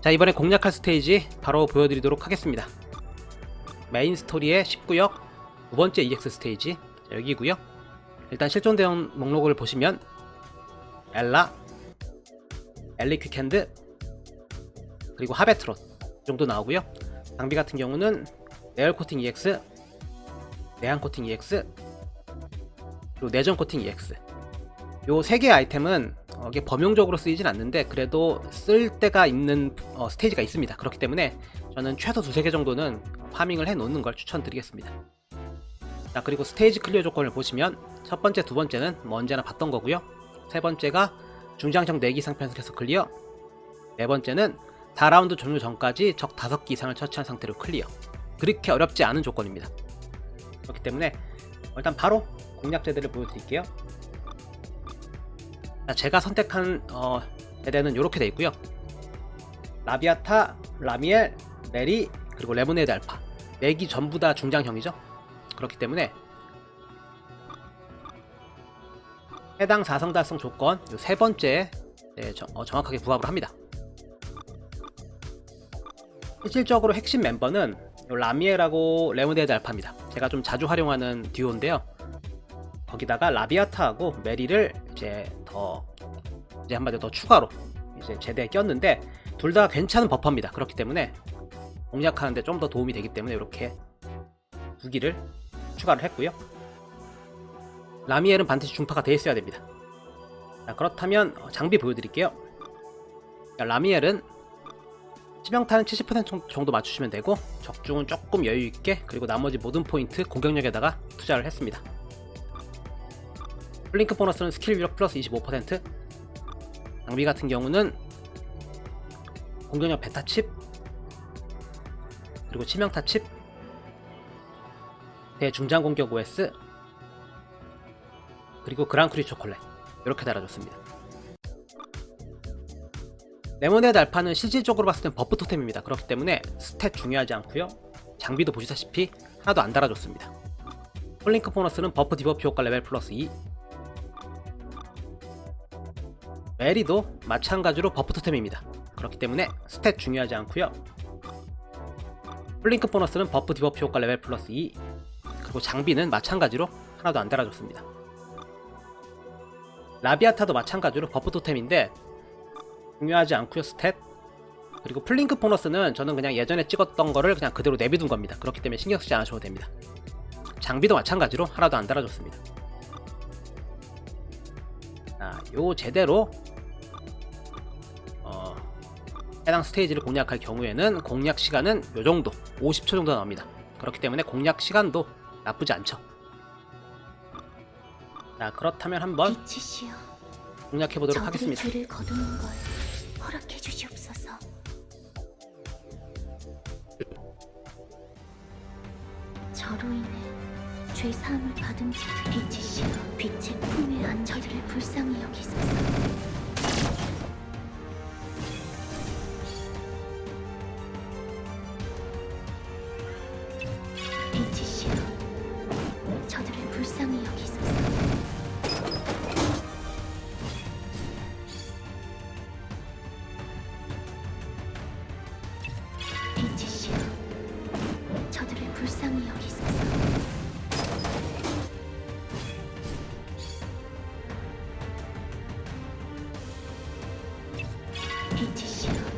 자 이번에 공략할 스테이지 바로 보여드리도록 하겠습니다. 메인 스토리의 19역 두 번째 EX 스테이지 자, 여기고요. 일단 실존 대응 목록을 보시면 엘라 엘리 퀵핸드 그리고 하베트론 이 정도 나오고요. 장비 같은 경우는 레얼 코팅 EX 내한 코팅 EX 그리고 내전 코팅 EX 요 세 개의 아이템은 어, 이게 범용적으로 쓰이진 않는데 그래도 쓸 때가 있는 어, 스테이지가 있습니다. 그렇기 때문에 저는 최소 두세 개 정도는 파밍을 해 놓는 걸 추천드리겠습니다. 자 그리고 스테이지 클리어 조건을 보시면 첫 번째, 두 번째는 뭐 언제나 봤던 거고요. 세 번째가 중장정 4기 이상 편성해서 클리어 네 번째는 4라운드 종료 전까지 적 5기 이상을 처치한 상태로 클리어 그렇게 어렵지 않은 조건입니다. 그렇기 때문에 일단 바로 공략 제대를 보여드릴게요. 자, 제가 선택한 어, 제대는 이렇게 되어 있고요. 라비아타, 라미엘, 메리, 그리고 레모네이드 알파. 맥이 전부 다 중장형이죠. 그렇기 때문에 해당 4성 달성 조건 요세 번째 네, 정, 어, 정확하게 부합을 합니다. 실질적으로 핵심 멤버는 요 라미엘하고 레모네이드 알파입니다. 제가 좀 자주 활용하는 듀오인데요. 거기다가 라비아타하고 메리를 이제 더 이제 한마디로 더 추가로 이제 제대에 꼈는데 둘 다 괜찮은 버퍼입니다. 그렇기 때문에 공략하는데 좀 더 도움이 되기 때문에 이렇게 두 기를 추가를 했고요. 라미엘은 반드시 중파가 돼 있어야 됩니다. 자, 그렇다면 어, 장비 보여드릴게요. 자, 라미엘은 치명타는 70% 정도 맞추시면 되고 적중은 조금 여유 있게 그리고 나머지 모든 포인트 공격력에다가 투자를 했습니다. 플링크 보너스는 스킬 위력 플러스 25% 장비 같은 경우는 공격력 베타 칩 그리고 치명타 칩 대중장 공격 OS 그리고 그랑크리 초콜렛 이렇게 달아줬습니다. 레모네드 알파는 실질적으로 봤을 땐 버프 토템입니다. 그렇기 때문에 스탯 중요하지 않고요. 장비도 보시다시피 하나도 안 달아줬습니다. 플링크 보너스는 버프 디버프 효과 레벨 플러스 2 메리도 마찬가지로 버프 토템입니다. 그렇기 때문에 스탯 중요하지 않고요. 플링크 보너스는 버프 디버프 효과 레벨 플러스 2 그리고 장비는 마찬가지로 하나도 안 달아줬습니다. 라비아타도 마찬가지로 버프 토템인데 중요하지 않고요 스탯 그리고 플링크 보너스는 저는 그냥 예전에 찍었던 거를 그냥 그대로 내비둔 겁니다. 그렇기 때문에 신경 쓰지 않으셔도 됩니다. 장비도 마찬가지로 하나도 안 달아줬습니다. 자, 요 제대로 해당 스테이지를 공략할 경우에는 공략 시간은 요 정도 50초 정도 나옵니다. 그렇기 때문에 공략 시간도 나쁘지 않죠. 자 그렇다면 한번 빛이시여 공략해 보도록 저들의 하겠습니다. 저로 인해 죄 사함을 받은 자 빛이시여 빛의 품에 안 저들을 불쌍히 여기소서 빛이시여